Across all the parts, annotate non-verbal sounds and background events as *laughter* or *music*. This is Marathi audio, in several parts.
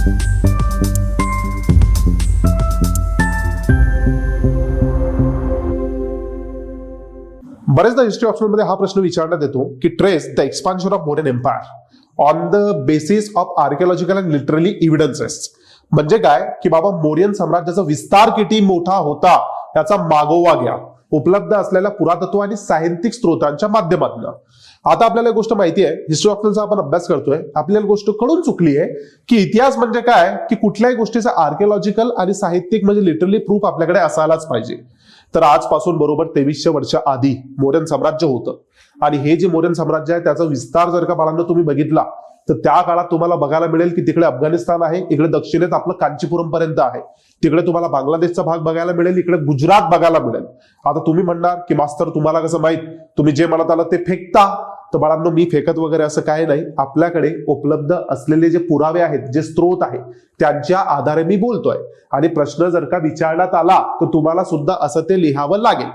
बरेचदा हिस्ट्री ऑप्शनमध्ये हा प्रश्न विचारण्यात येतो की trace the expansion of Mauryan empire on the basis of archaeological and literally evidences म्हणजे काय? की बाबा मोरियन साम्राज्याचा विस्तार किती मोठा होता याचा मागोवा घ्या. उपलब्ध असलेल्या पुरातत्व आणि साहित्यिक स्त्रोतांच्या माध्यमातून. आता आपल्याला एक गोष्ट माहिती आहे. हिस्ट्री ऑप्शनचा आपण अभ्यास करतोय. आपल्याला गोष्ट कळून चुकली आहे की इतिहास म्हणजे काय? की कुठल्याही गोष्टीचा आर्किओलॉजिकल आणि साहित्यिक म्हणजे लिटरली प्रूफ आपल्याकडे असायलाच पाहिजे. तर आजपासून बरोबर तेवीसशे वर्ष आधी मोरेन साम्राज्य होतं. आणि हे जे मोरेन साम्राज्य आहे त्याचा विस्तार जर का बाळांना तुम्ही बघितला तर त्या काळात तुम्हाला बघायला मिळेल की तिकडे अफगाणिस्तान आहे इकडे दक्षिणेत आपलं कांचीपुरम पर्यंत आहे. तिकडे तुम्हाला बांगलादेशचा भाग बघायला मिळेल इकडे गुजरात बघायला मिळेल. आता तुम्ही म्हणणार की मास्तर तुम्हाला कसं माहीत? तुम्ही जे म्हणत आलं ते फेकता. तर बाळांनो मी फेकत वगैरे असं काही नाही. आपल्याकडे उपलब्ध असलेले जे पुरावे आहेत जे स्रोत आहे त्यांच्या आधारे मी बोलतोय. आणि प्रश्न जर का विचारण्यात आला तर तुम्हाला सुद्धा असं ते लिहावं लागेल.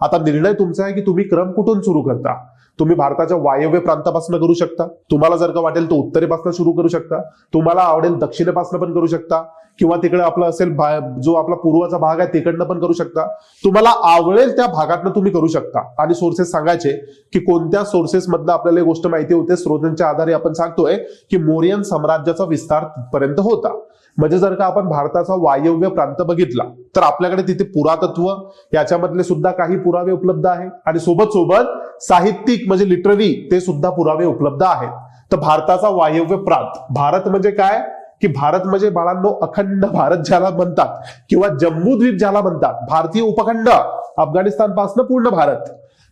आता निर्णय तुमचा आहे की तुम्ही क्रम कुठून सुरू करता? तुम्ही भारताच्या वायव्य प्रांतापासून करू शकता. तुम्हाला जर का वाटेल तर उत्तरेपासून सुरू करू शकता. तुम्हाला आवडेल दक्षिणेपासून पण करू शकता. किंवा तिकडे आपलं असेल जो आपला पूर्वचा भाग आहे तिकडनं पण करू शकता. तुम्हाला आवडेल त्या भागातनं तुम्ही करू शकता. आणि सोर्सेस सांगायचे की कोणत्या सोर्सेस मधनं आपल्याला ही गोष्ट माहिती होते स्रोतांच्या आधारे आपण सांगतोय की मोरियन साम्राज्याचा विस्तार तिथपर्यंत होता. म्हणजे जर का आपण भारताचा वायव्य प्रांत बघितला तर आपल्याकडे तिथे पुरातत्व याच्यामधले सुद्धा काही पुरावे उपलब्ध आहेत. आणि सोबत सोबत साहित्यिक म्हणजे लिटररी ते सुद्धा पुरावे उपलब्ध आहेत. तर भारताचा वायव्य प्रांत भारत म्हणजे काय? की भारत म्हणजे बाळांनो अखंड भारत ज्याला म्हणतात किंवा जम्मू द्वीप ज्याला म्हणतात भारतीय उपखंड अफगाणिस्तानपासून पूर्ण भारत.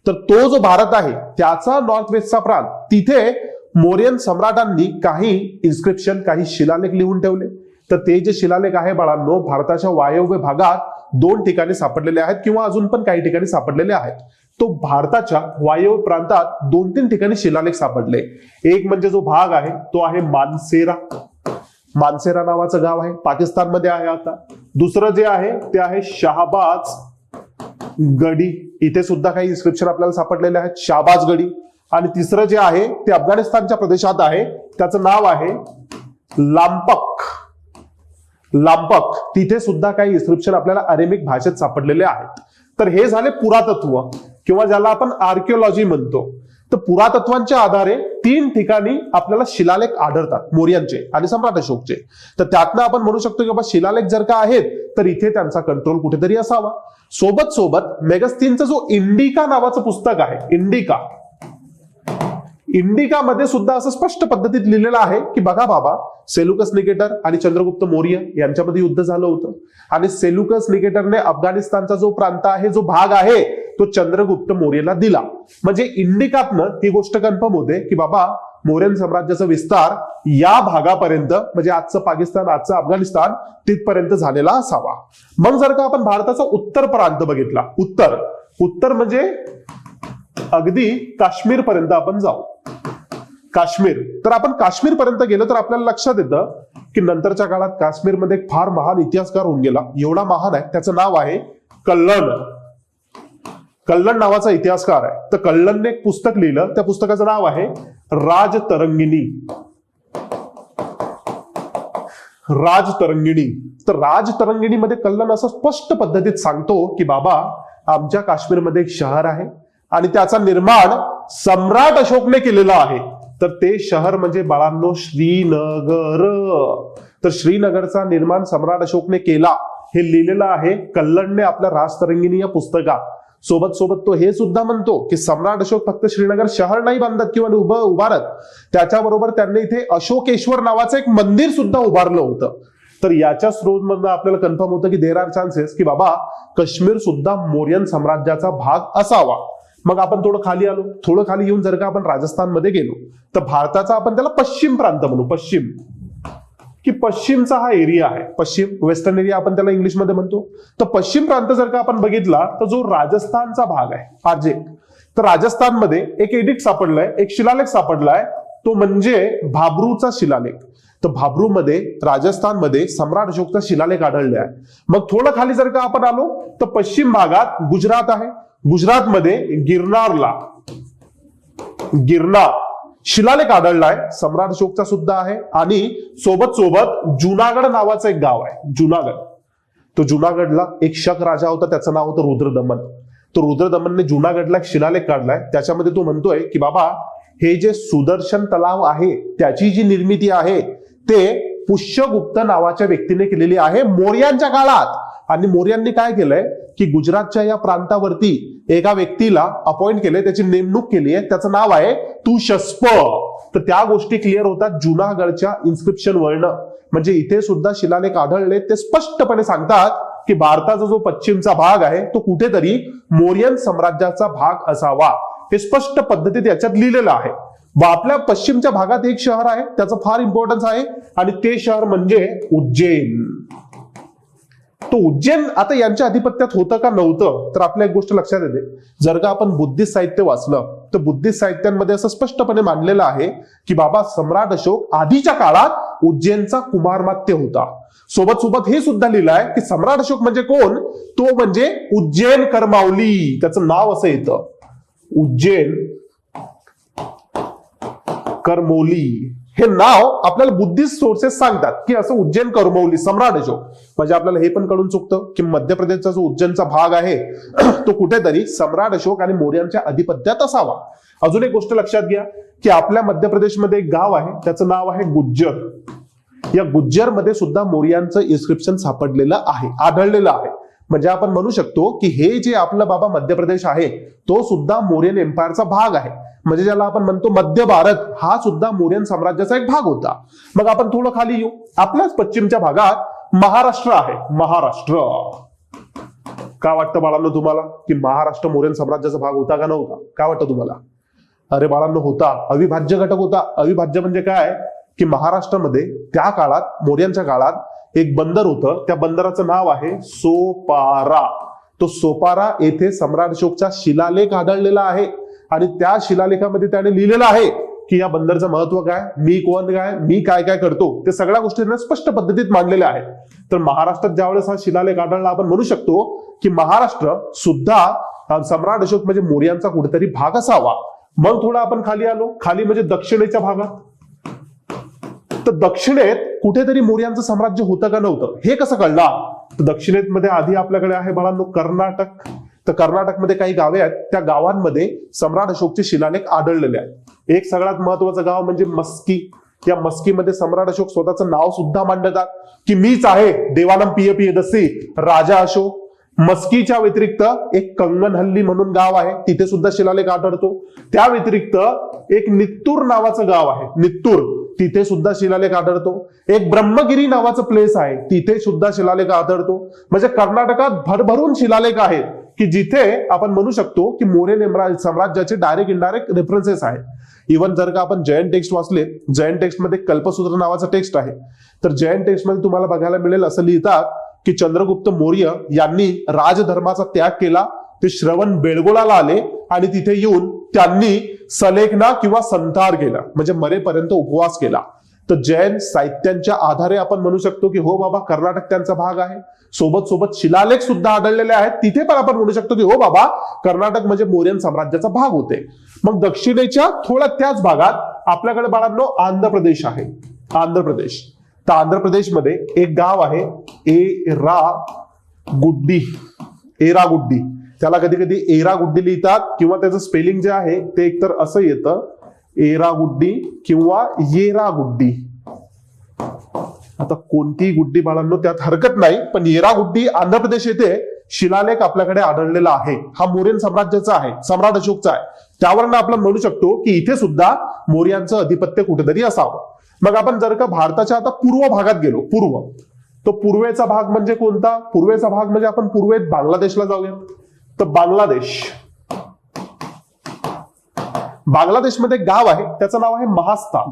तर तो जो भारत आहे त्याचा नॉर्थ वेस्टचा प्रांत तिथे मोरियन सम्राटांनी काही इन्स्क्रिप्शन काही शिलालेख लिहून ठेवले. तर ते जे शिलालेख आहे बाळांनो भारताच्या वायव्य भागात दोन ठिकाणी सापडलेले आहेत किंवा अजून पण काही ठिकाणी सापडलेले आहेत. तो भारताच्या वायव्य प्रांतात दोन तीन ठिकाणी शिलालेख सापडले. एक म्हणजे जो भाग आहे तो आहे मानसेरा. मानसेरा नावाचं गाव आहे पाकिस्तानमध्ये आहे आता. दुसरं जे आहे ते आहे शहाबाज गडी. इथे सुद्धा काही इन्स्क्रिप्शन आपल्याला सापडलेले आहेत शाहबाज गडी. आणि तिसरं जे आहे ते अफगाणिस्तानच्या प्रदेशात आहे. त्याचं नाव आहे लांपक लांपक तिथे सुद्धा काही इन्स्क्रिप्शन आपल्याला अरेमिक भाषेत सापडलेले आहेत. तर हे झाले पुरातत्व. किंवा ज्याला आपण आर्किओलॉजी म्हणतो. तर पुरातत्वांच्या आधारे तीन ठिकाणी आपल्याला शिलालेख आढळतात मोर्यांचे आणि सम्राट अशोकचे. तर त्यातनं आपण म्हणू शकतो की बाबा शिलालेख जर का आहेत तर इथे त्यांचा कंट्रोल कुठेतरी असावा. सोबत सोबत मेगस्तीनचा जो इंडिका नावाचं पुस्तक आहे इंडिका इंडिकामध्ये सुद्धा असं स्पष्ट पद्धतीत लिहिलेलं आहे की बघा बाबा सेलुकस निकेटर आणि चंद्रगुप्त मौर्य यांच्यामध्ये युद्ध झालं होतं. आणि सेलुकस निकेटरने अफगाणिस्तानचा जो प्रांत आहे जो भाग आहे तो चंद्रगुप्त मौर्यला दिला. म्हणजे इंडिकातनं ही गोष्ट कन्फर्म होते की बाबा मौर्यन साम्राज्याचा विस्तार या भागापर्यंत म्हणजे आजचं पाकिस्तान आजचं अफगाणिस्तान तिथपर्यंत झालेला असावा. मग जर का आपण भारताचा उत्तर प्रांत बघितला उत्तर. उत्तर म्हणजे अगदी काश्मीर पर्यंत आपण जाऊ. काश्मीर. तर आपण काश्मीर पर्यंत गेलो तर आपल्याला लक्षात येतं की नंतरच्या काळात काश्मीरमध्ये एक फार महान इतिहासकार होऊन गेला. एवढा महान आहे. त्याचं नाव आहे कल्लन. कल्लन नावाचा इतिहासकार आहे. तर कल्लनने एक पुस्तक लिहिलं. त्या पुस्तकाचं नाव आहे राजतरंगिणी. राजतरंगिणी. तर राजतरंगिणीमध्ये कल्लन असं स्पष्ट पद्धतीत सांगतो की बाबा आमच्या काश्मीरमध्ये एक शहर आहे आणि त्याचा निर्माण सम्राट अशोकने केलेला आहे. तर ते शहर म्हणजे बाळांनो श्रीनगर. तर श्रीनगरचा निर्माण सम्राट अशोकने केला. हे लिहिलेलं आहे कल्लणने आपल्या राजतरंगिणी या पुस्तकात. सोबत सोबत तो हे सुद्धा म्हणतो की सम्राट अशोक फक्त श्रीनगर शहर नाही बांधत किंवा उभं उभारत. त्याच्याबरोबर त्यांनी इथे अशोकेश्वर नावाचं एक मंदिर सुद्धा उभारलं होतं. तर याच्या स्रोत मधनं आपल्याला कन्फर्म होतं की देर आर चान्सेस की बाबा काश्मीर सुद्धा मौर्यन साम्राज्याचा भाग असावा. मग आपण थोडं खाली आलो. थोडं खाली येऊन जर का आपण राजस्थानमध्ये गेलो तर भारताचा आपण त्याला पश्चिम प्रांत म्हणू पश्चिम. की पश्चिमचा हा एरिया आहे. पश्चिम वेस्टर्न एरिया आपण त्याला इंग्लिशमध्ये म्हणतो. तर पश्चिम प्रांत जर का आपण बघितला तर जो राजस्थानचा भाग आहे पाजे तर राजस्थानमध्ये एक एडिक्ट सापडलाय एक शिलालेख सापडलाय. तो म्हणजे भाबरूचा शिलालेख. तर भाबरूमध्ये राजस्थानमध्ये सम्राट अशोकचा शिलालेख आढळले आहे मग थोडं खाली जर का आपण आलो तर पश्चिम भागात गुजरात आहे. गुजरातमध्ये गिरनारला गिरनार शिलालेख आढळलाय. सम्राट अशोकचा सुद्धा आहे. आणि सोबत सोबत जुनागड नावाचं एक गाव आहे. जुनागड. तो जुनागडला एक शक राजा होता. त्याचं नाव होतं रुद्रदमन. तो रुद्रदमनने जुनागडला एक शिलालेख काढलाय. त्याच्यामध्ये तो म्हणतोय की बाबा हे जे सुदर्शन तलाव आहे त्याची जी निर्मिती आहे ते पुष्यगुप्त नावाच्या व्यक्तीने केलेली आहे मोर्यांच्या काळात. आणि मोर्यांनी काय केलंय? की गुजरातच्या या प्रांतावरती एका व्यक्तीला अपॉइंट केले त्याची नेमणूक केली आहे त्याचं नाव आहे तुशस्प तर त्या गोष्टी क्लिअर होतात जुनागडच्या इन्स्क्रिप्शन वर्ण म्हणजे इथे सुद्धा शिलालेख आढळले ते स्पष्टपणे सांगतात की भारताचा जो पश्चिमचा भाग आहे तो कुठेतरी मोरियन साम्राज्याचा भाग असावा. हे स्पष्ट पद्धतीत याच्यात लिहिलेलं आहे. व आपल्या पश्चिमच्या भागात एक शहर आहे त्याचं फार इम्पॉर्टन्स आहे आणि ते शहर म्हणजे उज्जैन. तो उज्जैन आता यांच्या अधिपत्यात होतं का नव्हतं तर आपल्या एक गोष्ट लक्षात येते. जर का आपण बुद्धिस्ट साहित्य वाचलं तर बुद्धिस्ट साहित्यांमध्ये असं स्पष्टपणे मांडलेलं आहे की बाबा सम्राट अशोक आधीच्या काळात उज्जैनचा कुमारमात्य होता. सोबत सोबत हे सुद्धा लिहिलं आहे की सम्राट अशोक म्हणजे कोण? तो म्हणजे उज्जैन करमावली. त्याचं नाव असं येतं. उज्जैन करमौली. हे नाव आपल्याला बुद्धिस्ट सोर्सेस सांगतात की असं उज्जैन करमौली सम्राट अशोक म्हणजे आपल्याला हे पण कळून चुकतं की मध्य प्रदेशचा जो उज्जैनचा भाग आहे *clears throat* तो कुठेतरी सम्राट अशोक आणि मोर्यांच्या अधिपत्यात असावा. अजून एक गोष्ट लक्षात घ्या की आपल्या मध्य प्रदेशमध्ये एक गाव आहे त्याचं नाव आहे गुज्जर. या गुज्जरमध्ये सुद्धा मोर्यांचं इन्स्क्रिप्शन सापडलेलं आहे आढळलेलं आहे. म्हणजे आपण म्हणू शकतो की हे जे आपलं बाबा मध्य प्रदेश आहे तो सुद्धा मौर्यन एम्पायरचा भाग आहे. म्हणजे ज्याला आपण म्हणतो मध्य भारत हा सुद्धा मोरियन साम्राज्याचा एक भाग होता. मग आपण थोडं खाली येऊ. आपल्याच पश्चिमच्या भागात महाराष्ट्र आहे. महाराष्ट्र. का वाटतं बाळांनो तुम्हाला? की महाराष्ट्र मोरियन साम्राज्याचा भाग होता का नव्हता? काय वाटतं तुम्हाला? अरे बाळांनो होता. अविभाज्य घटक होता. अविभाज्य म्हणजे काय? की महाराष्ट्रामध्ये त्या काळात मोर्यांच्या काळात एक बंदर होतं. त्या बंदराचं नाव आहे सोपारा. तो सोपारा येथे सम्राट अशोकचा शिलालेख आढळलेला आहे. आणि त्या शिलालेखामध्ये त्याने लिहिलेलं आहे की या बंदरचं महत्त्व काय मी कोण काय मी काय काय करतो ते सगळ्या गोष्टी स्पष्ट पद्धतीत मांडलेल्या आहेत तर महाराष्ट्रात ज्यावेळेस हा शिलालेख आढळला आपण म्हणू शकतो की महाराष्ट्र सुद्धा सम्राट अशोक म्हणजे मोर्यांचा कुठेतरी भाग असावा. मग थोडा आपण खाली आलो. खाली म्हणजे दक्षिणेच्या भागात. तर दक्षिणेत कुठेतरी मोर्यांचं साम्राज्य होतं का नव्हतं? हे कसं कळलं? तर दक्षिणेत मध्ये आधी आपल्याकडे आहे बाळांनो कर्नाटक. तर कर्नाटकमध्ये काही गावे आहेत. त्या गावांमध्ये सम्राट अशोकचे शिलालेख आढळलेले आहेत. एक सगळ्यात महत्वाचं गाव म्हणजे मस्की. या मस्कीमध्ये सम्राट अशोक स्वतःचं नाव सुद्धा मांडतात की मीच आहे देवानम पिय पिय दसी राजा अशोक. मस्कीच्या व्यतिरिक्त एक कंगनहल्ली म्हणून गाव आहे. तिथे सुद्धा शिलालेख आढळतो. त्या व्यतिरिक्त एक नित्तूर नावाचं गाव आहे. नित्तूर. तिथे सुद्धा शिलालेख आढळतो. एक ब्रह्मगिरी नावाचं प्लेस आहे. तिथे सुद्धा शिलालेख आढळतो. म्हणजे कर्नाटकात भरभरून शिलालेख आहेत की जिथे आपण म्हणू शकतो की मोरे एम्रा- साम्राज्याचे डायरेक्ट इनडायरेक्ट रेफरन्सेस आहेत. इव्हन जर का आपण जयंत टेक्स्ट वाचले जयंत टेक्स्टमध्ये कल्पसूत्र नावाचं टेक्स्ट आहे. तर जयंत टेक्स्टमध्ये तुम्हाला बघायला मिळेल असं लिहितात की चंद्रगुप्त मौर्य यांनी राजधर्माचा त्याग केला. ते श्रवण बेळगोळाला आले आणि तिथे येऊन त्यांनी सलेखना किंवा संतार केला. म्हणजे मरेपर्यंत उपवास केला. तर जैन साहित्यांच्या आधारे आपण म्हणू शकतो की हो बाबा कर्नाटक त्यांचा भाग आहे. सोबत सोबत शिलालेख सुद्धा आढळलेले आहेत. तिथे पण आपण म्हणू शकतो की हो बाबा कर्नाटक म्हणजे मौर्यन साम्राज्याचा भाग होते. मग दक्षिणेच्या थोड्या त्याच भागात आपल्याकडे बाळांनो आंध्र प्रदेश आहे. आंध्र प्रदेश. तर आंध्र प्रदेशमध्ये एक गाव आहे ए रा गुड्डी. एरा गुड्डी. त्याला कधी कधी एरा गुड्डी लिहितात किंवा त्याचं स्पेलिंग जे आहे ते एकतर असं येतं एरा गुड्डी किंवा येरा गुड्डी. आता कोणतीही गुड्डी बाळांनो त्यात हरकत नाही पण येरा गुड्डी आंध्र प्रदेश येथे शिलालेख आपल्याकडे आढळलेला आहे. हा मोरियन साम्राज्याचा आहे सम्राट अशोकचा आहे. त्यावरनं आपण म्हणू शकतो की इथे सुद्धा मोर्यांचं अधिपत्य कुठेतरी असावं. मग आपण जर का भारताच्या आता पूर्व भागात गेलो पूर्व. तो पूर्वेचा भाग म्हणजे कोणता? पूर्वेचा भाग म्हणजे आपण पूर्वेत बांगलादेशला जाऊया. तर बांगलादेश. बांगलादेशमध्ये एक गाव आहे त्याचं नाव आहे महास्थान.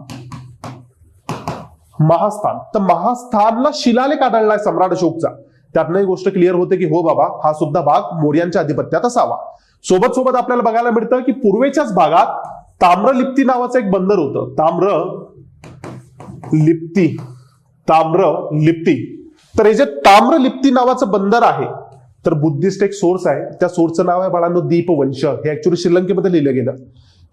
महास्थान. तर महास्थानला शिलालेख आढळलाय सम्राट अशोकचा. त्यातनं ही गोष्ट क्लिअर होते की हो बाबा हा सुद्धा भाग मोर्यांच्या अधिपत्यात असावा. सोबत सोबत आपल्याला बघायला मिळतं की पूर्वेच्याच भागात ताम्रलिप्ती नावाचं एक बंदर होतं. ताम्र लिप्ती ताम्र लिप्ती तर हे जे ताम्रलिप्ती नावाचं बंदर आहे तर बुद्धिस्ट एक सोर्स आहे. त्या सोर्सचं नाव आहे बाळांनो दीपवंश. हे ऍक्च्युली श्रीलंकेमध्ये लिहिलं गेलं.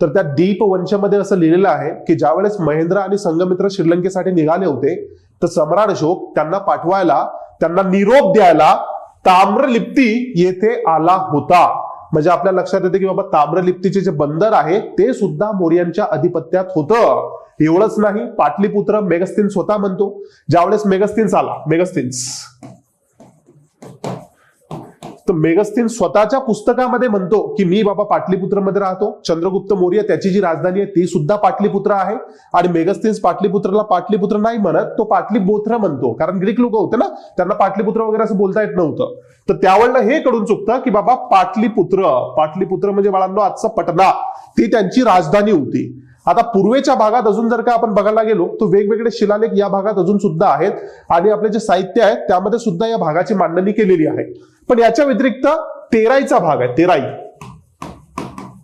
तर त्या दीप वंशमध्ये असं लिहिलेलं आहे की ज्यावेळेस महेंद्र आणि संगमित्र श्रीलंकेसाठी निघाले होते तर सम्राट अशोक त्यांना पाठवायला त्यांना निरोप द्यायला ताम्रलिप्ती येथे आला होता. म्हणजे आपल्या लक्षात येते की बाबा ताम्रलिप्तीचे जे बंदर आहे ते सुद्धा मौर्यांच्या अधिपत्यात होतं. एवढंच नाही पाटलीपुत्र मेगस्तीन स्वतः म्हणतो. ज्यावेळेस मेगस्तीन्स आला मेगस्तीन्स तर मेगस्तीन स्वतःच्या पुस्तकामध्ये म्हणतो की मी बाबा पाटलीपुत्रमध्ये राहतो चंद्रगुप्त मौर्य त्याची जी राजधानी आहे ती सुद्धा पाटलीपुत्र आहे. आणि मेगस्तीन्स पाटलीपुत्रला पाटलीपुत्र नाही म्हणत तो पाटलीबोत्र म्हणतो. कारण ग्रीक लोक होते ना त्यांना पाटलीपुत्र वगैरे असं बोलता येत नव्हतं. तर त्यावेळेला हे कडून चुकतं की बाबा पाटलीपुत्र पाटलीपुत्र म्हणजे बाळांनो आजचा पटना. ती त्यांची राजधानी होती. आता पूर्वेच्या भागात अजून जर का आपण बघायला गेलो तर वेगवेगळे शिलालेख या भागात अजून सुद्धा आहेत आणि आपले जे साहित्य आहे त्यामध्ये सुद्धा या भागाची मांडणी केलेली आहे. पण याच्या व्यतिरिक्त तेराईचा भाग आहे तेराई.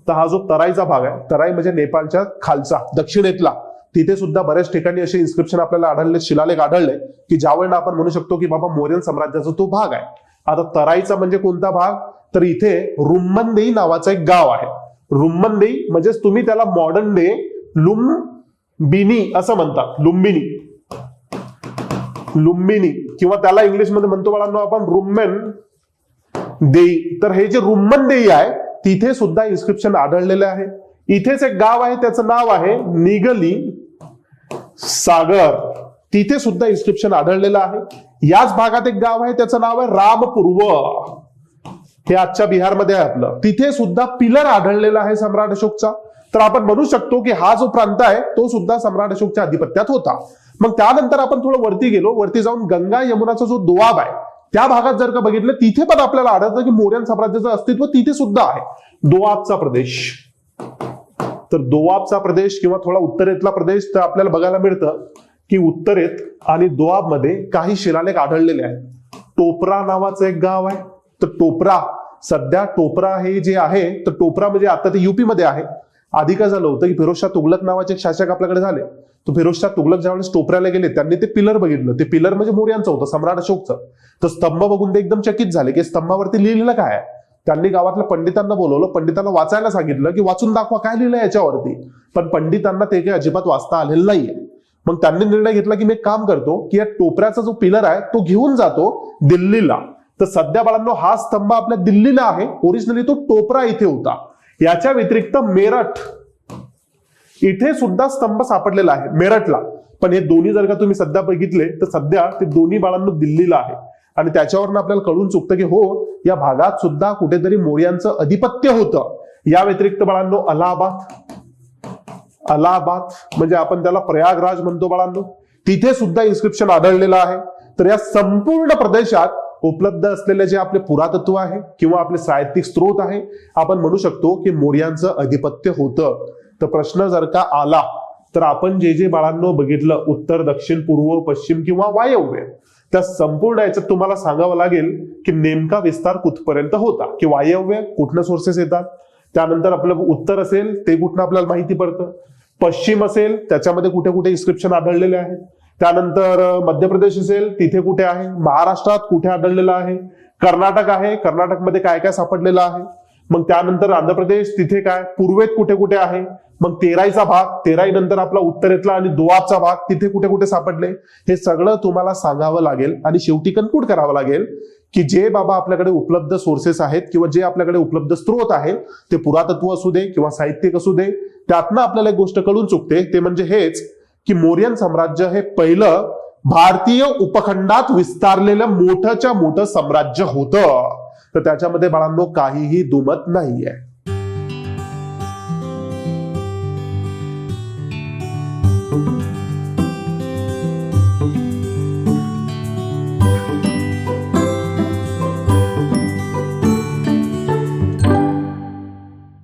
तर हा जो तराईचा भाग आहे तराई म्हणजे नेपाळच्या खालचा दक्षिणेतला. तिथे सुद्धा बऱ्याच ठिकाणी असे इन्स्क्रिप्शन आपल्याला आढळले शिलालेख आढळले की ज्यावेळेला आपण म्हणू शकतो की बाबा मौर्यन साम्राज्याचा तो भाग आहे. आता तराईचा म्हणजे कोणता भाग? तर इथे रुम्मनदेई नावाचं एक गाव आहे. रुम्मनदेई म्हणजेच तुम्ही त्याला मॉडर्न डे लुंबिनी असं म्हणतात. लुंबिनी लुंबिनी किंवा त्याला इंग्लिशमध्ये म्हणतो बाळांनो आपण रुम्मेन देई. तर हे जे रुम्मन देई आहे तिथे सुद्धा इन्स्क्रिप्शन आढळलेले आहे. इथेच एक गाव आहे त्याचं नाव आहे निगली सागर. तिथे सुद्धा इन्स्क्रिप्शन आढळलेलं आहे. याच भागात एक गाव आहे त्याचं नाव आहे रामपूर्व. हे आजच्या बिहारमध्ये आहे आपलं. तिथे सुद्धा पिलर आढळलेला आहे सम्राट अशोकचा. तर आपण म्हणू शकतो की हा जो प्रांत आहे तो सुद्धा सम्राट अशोकच्या अधिपत्यात होता. मग त्यानंतर आपण थोडं वरती गेलो. वरती जाऊन गंगा यमुनाचा जो दोआब आहे त्या भागात जर का बघितलं तिथे पण आपल्याला आढळतं की मोर्यान साम्राज्याचं अस्तित्व तिथे सुद्धा आहे. दोआबचा प्रदेश. तर दोआबचा प्रदेश किंवा थोडा उत्तरेतला प्रदेश तर आपल्याला बघायला मिळतं की उत्तरेत आणि दोआबमध्ये काही शिलालेख आढळलेले आहेत. टोपरा नावाचं एक गाव आहे. तर टोपरा सध्या टोपरा हे जे आहे तर टोपरा म्हणजे आता ते युपी मध्ये आहे. आधी काय झालं होतं की फिरोजशाह तुगलक नावाचे एक शासक आपल्याकडे झाले. तो फिरोजशाह तुगलक ज्यावेळेस टोपऱ्याला गेले त्यांनी ते पिलर बघितलं. ते पिलर म्हणजे मोर्यांचं होतं सम्राट अशोकचं. तर स्तंभ बघून ते एकदम चकित झाले की स्तंभावरती लिहिलेलं काय आहे? त्यांनी गावातल्या पंडितांना बोलवलं पंडितांना वाचायला सांगितलं की वाचून दाखवा काय लिहिलं याच्यावरती? पण पंडितांना ते काही अजिबात वाचता आलेलं नाहीये. मग त्यांनी निर्णय घेतला की मी एक काम करतो की या टोपऱ्याचा जो पिलर आहे तो घेऊन जातो दिल्लीला. तर सध्या बाळांनो हा स्तंभ आपल्या दिल्लीला आहे. ओरिजिनली तो टोपरा इथे होता. याच्या व्यतिरिक्त मेरठ इथे सुद्धा स्तंभ सापडलेला आहे मेरठला. पण हे दोन्ही जर का तुम्ही सध्या बघितले तर सध्या ते दोन्ही बाळांनो दिल्लीला आहे. आणि त्याच्यावरनं आपल्याला कळून चुकतं की हो या भागात सुद्धा कुठेतरी मोर्यांचं अधिपत्य होतं. या व्यतिरिक्त बाळांनो अलाहाबाद. अलाहाबाद म्हणजे आपण त्याला प्रयागराज म्हणतो बाळांनो. तिथे सुद्धा इन्स्क्रिप्शन आढळलेलं आहे. तर या संपूर्ण प्रदेशात उपलब्ध असलेले जे आपले पुरातत्व आहे किंवा आपले साहित्यिक स्रोत आहे आपण म्हणू शकतो की मोर्यांचं अधिपत्य होतं. तर प्रश्न जर का आला तर आपण जे जे बाळांनो बघितलं उत्तर दक्षिण पूर्व पश्चिम किंवा वायव्य त्या संपूर्ण याच्यात तुम्हाला सांगावं लागेल की नेमका विस्तार कुठपर्यंत होता? की वायव्य कुठनं सोर्सेस येतात? त्यानंतर आपलं उत्तर असेल ते कुठनं आपल्याला माहिती पडतं? पश्चिम असेल त्याच्यामध्ये कुठे कुठे इन्स्क्रिप्शन आढळलेले आहेत? त्यानंतर मध्य प्रदेश असेल तिथे कुठे आहे? महाराष्ट्रात कुठे आढळलेलं आहे? कर्नाटक आहे कर्नाटकमध्ये काय काय सापडलेलं आहे? मग त्यानंतर आंध्र प्रदेश तिथे काय? पूर्वेत कुठे कुठे आहे? मग तेराईचा भाग तेराई नंतर आपला उत्तरेतला आणि दुआबचा भाग तिथे कुठे कुठे सापडले? हे सगळं तुम्हाला सांगावं लागेल आणि शेवटी कन्क्लूड करावं लागेल की जे बाबा आपल्याकडे उपलब्ध सोर्सेस आहेत किंवा जे आपल्याकडे उपलब्ध स्रोत आहेत ते पुरातत्व असू दे किंवा साहित्यिक असू दे त्यातनं आपल्याला एक गोष्ट कळून चुकते ते म्हणजे हेच की मोरियन साम्राज्य हे पहिलं भारतीय उपखंडात विस्तारलेलं मोठंच्या मोठं साम्राज्य होतं. तर त्याच्यामध्ये बाळांनो काहीही दुमत नाहीये.